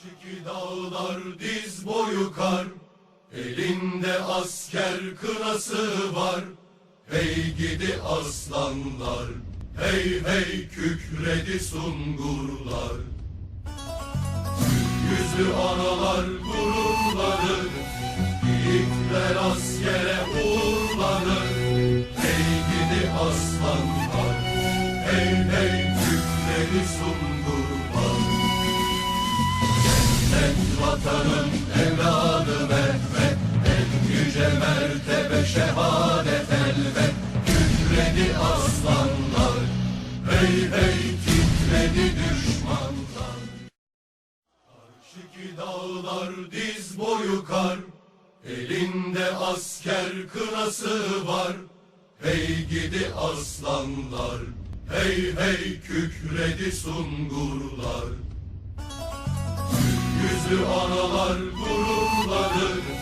Karşıki dağlar diz boyu kar, elinde asker kınası var. Hey gidi aslanlar, hey hey kükredi sungurlar. Yüzlü analar gururlanır, yiğitler askere uğurlanır. Hey gidi aslanlar, hey hey kükredi sungurlar. Vatanın evladı Mehmet, en yüce mertebe şehadet elbet. Kükredi aslanlar, hey hey titredi düşmanlar. Karşıki dağlar diz boyu kar, elinde asker kınası var. Hey gidi aslanlar, hey hey kükredi sungurlar. Güçlü analar gururları